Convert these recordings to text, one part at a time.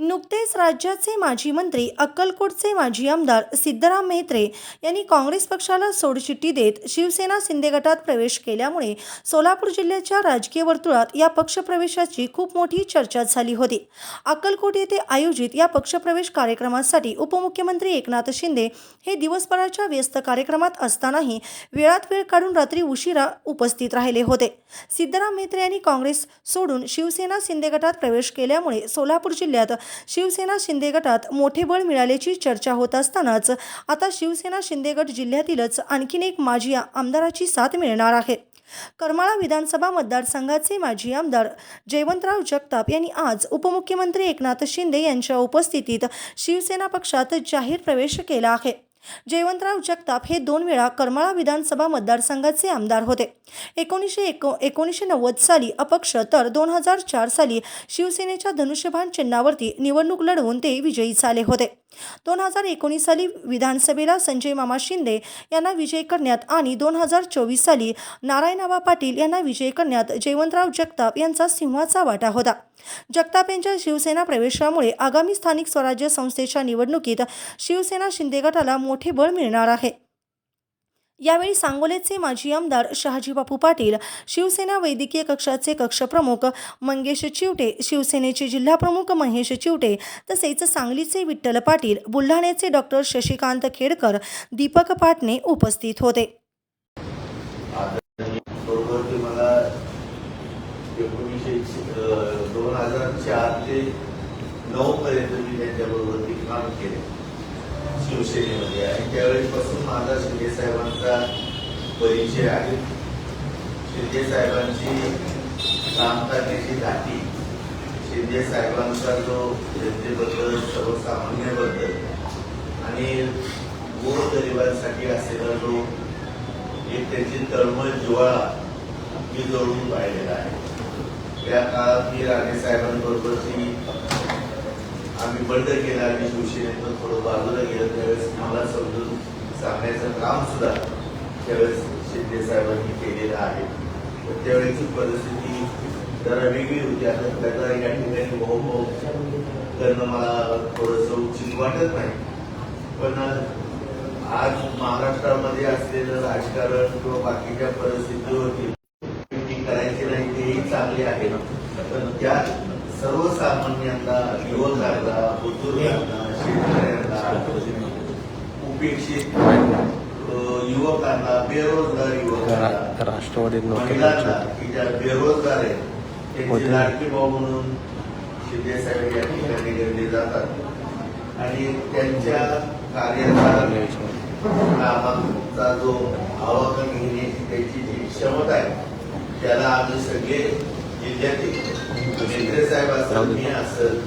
नुकतेच राज्याचे माजी मंत्री अक्कलकोटचे माजी आमदार सिद्धराम मेहत्रे यांनी काँग्रेस पक्षाला सोडचिठ्ठी देत शिवसेना शिंदे गटात प्रवेश केल्यामुळे सोलापूर जिल्ह्याच्या राजकीय वर्तुळात या पक्षप्रवेशाची खूप मोठी चर्चा झाली होती. अक्कलकोट येथे आयोजित या पक्षप्रवेश कार्यक्रमासाठी उपमुख्यमंत्री एकनाथ शिंदे हे दिवसभराच्या व्यस्त कार्यक्रमात असतानाही वेळात वेळ काढून रात्री उशिरा उपस्थित राहिले होते. सिद्धराम मेहत्रे यांनी काँग्रेस सोडून शिवसेना शिंदे गटात प्रवेश केल्यामुळे सोलापूर जिल्ह्यात शिवसेना शिंदे गटात मोठे बळ मिळाल्याची चर्चा होत असतानाच आता शिवसेना शिंदे गट जिल्ह्यातीलच आणखीन एक माजी आमदाराची साथ मिळणार आहे. करमाळा विधानसभा मतदारसंघाचे माजी आमदार जयवंतराव जगताप यांनी आज उपमुख्यमंत्री एकनाथ शिंदे यांच्या उपस्थितीत शिवसेना पक्षात जाहीर प्रवेश केला आहे. जयवंतराव जगताप हे दोन वेळा करमाळा विधानसभा मतदारसंघाचे आमदार होते. एकोणीसशे एको एकोणीसशे नव्वद साली अपक्ष तर दोन हजार चार साली शिवसेनेच्या धनुष्यबाण चिन्हावरती निवडणूक लढवून ते विजयी झाले होते. दोन हजार एकोणीस साली विधानसभेला संजय मामा शिंदे यांना विजय करण्यात आणि दोन हजार चोवीस साली नारायणबा पाटील यांना विजय करण्यात जयवंतराव जगताप यांचा सिंहाचा वाटा होता. जगताप यांच्या शिवसेना प्रवेशामुळे आगामी स्थानिक स्वराज्य संस्थेच्या निवडणुकीत शिवसेना शिंदे गटाला मोठे बळ मिळणार आहे. यावेळी सांगोलेचे माजी आमदार शहाजीबापू पाटील शिवसेना वैद्यकीय कक्षाचे कक्षप्रमुख मंगेश चिवटे शिवसेनेचे जिल्हाप्रमुख महेश चिवटे तसेच सांगलीचे विठ्ठल पाटील बुलढाण्याचे डॉक्टर शशिकांत खेडकर दीपक पाटणे उपस्थित होते. एकोणीसशे दोन हजार चार ते नऊ पर्यंत मी त्यांच्याबरोबर काम केले. शिवसेनेमध्ये आणि त्यावेळेपासून माझा शिंदे साहेबांचा परिचय आहे. शिंदे साहेबांची काम करण्याची धाटी शिंदे साहेबांचा जो जनतेबद्दल सर्वसामान्याबद्दल आणि गोरगरिबांसाठी असलेला जो एक त्याची तळमळ जिव्हाळा मी जवळून पाहिलेला आहे. त्या काळात मी राणे साहेबांबरोबर ती आम्ही बंद केला आणि शिवसेनेतून थोडं बाजूला गेलं. त्यावेळेस मला समजून सांगण्याचं काम सुद्धा त्यावेळेस शिंदे साहेबांनी केलेलं आहे. तर त्यावेळेची परिस्थिती जरा वेगळी होती. आता त्याला या ठिकाणी भाऊ करणं मला थोडंसं उचित वाटत नाही. पण आज महाराष्ट्रामध्ये असलेलं राजकारण किंवा बाकीच्या परिस्थितीवरती करायची नाही तेही चांगले आहे. पण त्यात सर्वसामान्यांना युवकांना बुजुर्गांना शेतकऱ्यांना उपेक्षित युवकांना बेरोजगार युवकांना रा- राष्ट्रवादीत नोकरी महिलांना की ज्या बेरोजगार आहेत त्यांची. लाडकी भाऊ म्हणून शिंदे साहेब या ठिकाणी गणले जातात आणि त्यांच्या कार्याचा कामाचा जो आवाहन घेण्याची त्याची जी क्षमता आहे त्याला आम्ही सगळे जिल्ह्यातील साहेब असतात मी असेल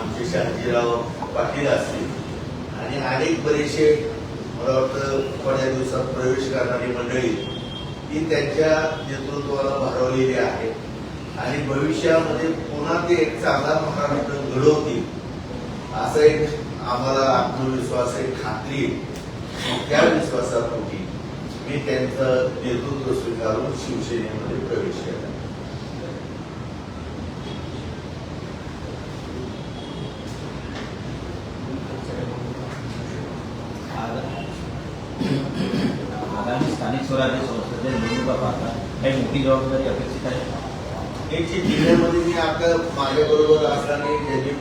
आमचे शहाजीराव पाटील असतील आणि अनेक बरेचसे मला वाटतं थोड्या दिवसात प्रवेश करणारी मंडळी ती त्यांच्या नेतृत्वाला भरवलेली आहे. आणि भविष्यामध्ये पुन्हा ते एक चांगला महाराष्ट्र घडवतील असा एक आम्हाला आत्मविश्वास एक खात्री त्या विश्वासापोटी मी त्यांचं नेतृत्व स्वीकारून शिवसेनेमध्ये प्रवेश केला. आगामी स्थानिक स्वराज्य संस्थेच्या निवडणुका पाहता काही मोठी जबाबदारी अपेक्षित आहे. एकशे जिल्ह्यामध्ये मी आता माझ्याबरोबर असताना ज्यांनी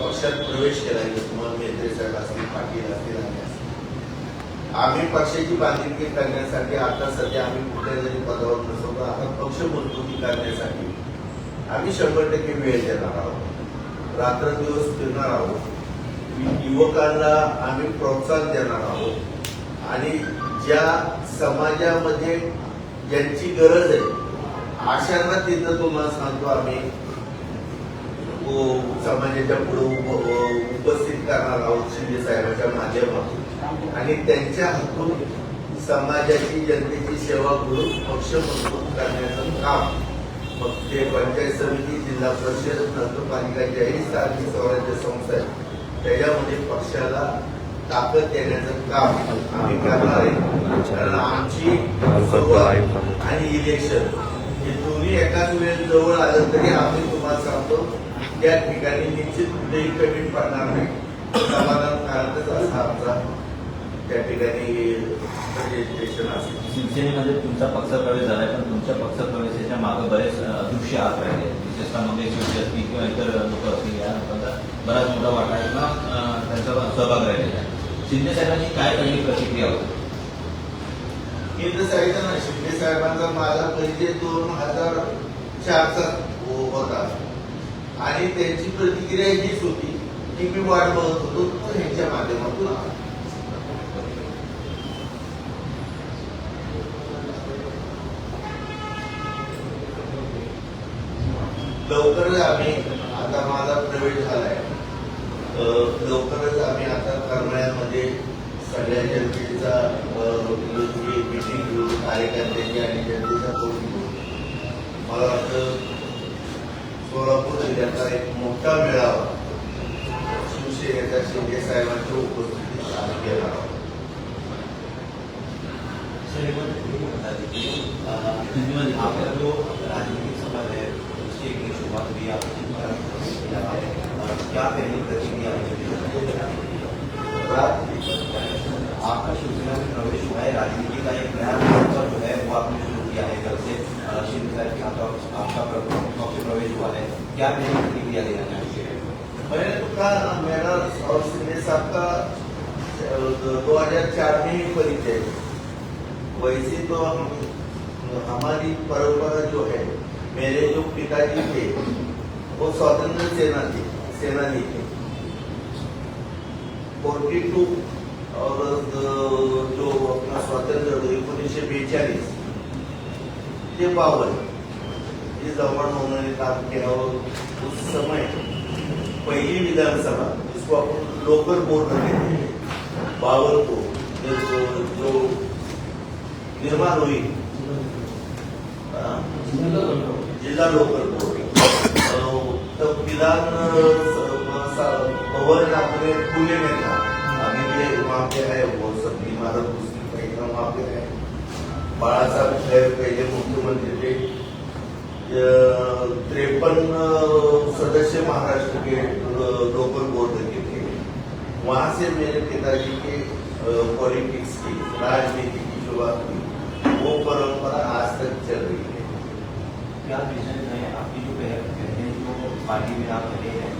पक्षात प्रवेश केला आहे तुम्हाला मेंद्रे साहेब असतील पाटील असतील आणि असतील. आम्ही पक्षाची बांधिलकी करण्यासाठी आता सध्या आम्ही कुठल्या जरी पदावर नसतो आता पक्ष मजबूती करण्यासाठी आम्ही शंभर टक्के वेळ देणार आहोत. रात्रंदिवस फिरणार आहोत. युवकांना आम्ही प्रोत्साहन देणार आहोत. आणि ज्या समाजामध्ये ज्यांची गरज आहे अशांना तिथं तुम्हाला सांगतो आम्ही. हो, समाजाच्या पुढे उपस्थित करणार आहोत शिंदे साहेबांच्या माध्यमातून. आणि त्यांच्या हातून समाजाची जनतेची सेवा करून पक्ष मजबूत करण्याचं काम. मग ते पंचायत समिती जिल्हा परिषद नगरपालिका ज्याही स्थानिक स्वराज्य संस्था आहेत त्याच्यामध्ये पक्षाला ताकद देण्याचं काम आम्ही करणार आहे कारण आमची सुरुवात आणि इलेक्शन हे दोन्ही एकाच वेळेस जवळ आलं तरी आम्ही तुम्हाला सांगतो त्या ठिकाणी निश्चित कुठेही कमी पडणार नाही समाधानकारकच असा आमचा त्या ठिकाणी प्रेझेंटेशन असेल शिवसेनेमध्ये तुमचा पक्ष प्रवेश झालाय पण तुमच्या पक्ष प्रवेशाच्या मागे बरेच अ, दृश्य हात राहिले. विशेषतः मंगेश जोशी असतील किंवा इतर लोक असतील या लोकांचा बराच मोठा वाटा आहे किंवा त्यांचा सहभाग राहिलेला आहे. शिंदे साहेबांची काय पहिली प्रतिक्रिया होती? केंद्र साहेबांना शिंदे साहेबांचा माझा परिचय दोन हजार चारचा हो होता. आणि त्यांची प्रतिक्रिया हीच होती की मी वाट बघत होतो तर ह्यांच्या माध्यमातून लवकरच आम्ही आता माझा प्रवेश झालाय. लवकरच आम्ही आता करमाळ्यामध्ये सगळ्या जनतेचा मिटिंग घेऊ कार्यकर्त्यांची आणि जनतेचा करून घेऊ मला वाटतं सोलापूर जिल्ह्याचा एक मोठा मेळावा शिवसेनेचा शिंदे साहेबांच्या उपस्थितीत आम्ही आपला जो राजनीतिक सभा है उसकी एक शुरुआत हुई आपकी क्या पहली आपका शिवसेना में प्रवेश हुआ है राजनीति का एक नया सफ़र जो है वो आपने शुरू किया है जब से अ, शिंदे साहब के हाथों आपका प्र- पक्ष प्रवेश हुआ क्या प्रतिक्रिया देना चाहेंगे मैंने तो कहा मेरा और शिंदे साहब का दो हज़ार चार में ही परिचय। वैसे तो हम, हमारी परंपरा जो है, मेरे जो पिताजी थे, वो स्वतंत्र सेना थे, सेनानी थे। फोर्टी टू, और जो अपना स्वातंत्र्य एकोणीसशे बेचाळीस ते बावन हे जवळ नोंदणी काम केलं. उस समय पहिली विधानसभा जिसको अपन लोकल बोर्ड कहते हैं बावन को जो, जो निर्माण हुई? जिला लोकल बोर्ड. तब विधान भवन अपने पुणे में था अभी भी वहाँ पे है वो सब इमारत उसकी पहिला वहाँ पे है बाळासाहेब खैर पहले मुख्यमंत्री थे त्रेपन सदस्य महाराष्ट्र के लोकल बोर्ड के थे। वहाँ से मेरे पिताजी के पॉलिटिक्स की, राजनीति की शुरुआत हुई, वो परंपरा आज तक चल रही है। क्या विजन है? आपकी जो पहले जो पार्टी में आप रहे हैं,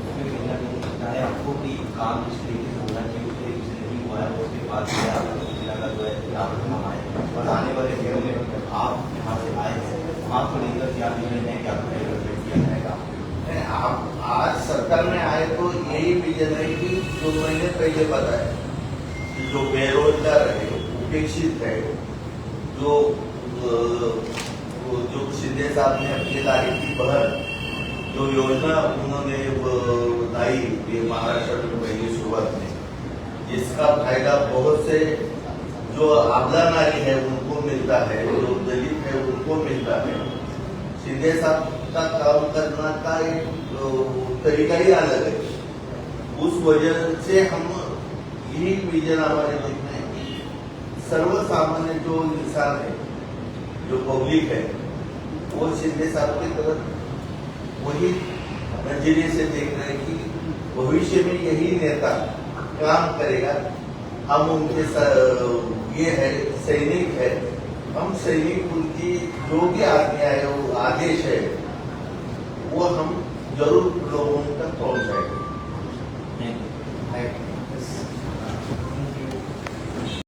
उसमें कहीं ना कहीं है आपको कि काम जिस तरीके से होना चाहिए उस तरीके से नहीं हुआ है, उसके बाद जो है जो पर हम आए और आने वाले दिनों में आप यहाँ से आए हैं आपको लेकर क्या विजन है क्या डेवलपमेंट किया जाएगा नहीं, आप आज सरकार में आए तो यही विजन है कि जो मैंने पहले बताया कि जो बेरोजगार है उपेक्षित है, जो जो शिंदे साहब ने अपनी तारीख की बहर, जो योजना उन्होंने लाई ये महाराष्ट्र में पहली शुरुआत में, जिसका फ़ायदा बहुत से जो आबला नारी है, उनको मिलता है, जो दलित है, उनको मिलता है। शिंदे साहब का काम करना का एक तरीका ही अलग है। उस वजह से हम यही विजन दिल में है कि सर्वसामान्य जो इंसान है, जो पब्लिक है, वो शिंदे साहब की तरफ़ वही नज़रिए से देख रहे हैं कि भविष्य में यही नेता काम करेगा। हम उनके ये है, सैनिक है। हम सैनिक, उनकी जो भी आज्ञा है, वो आदेश है, वो हम ज़रूर लोगों तक पहुंचाएँगे।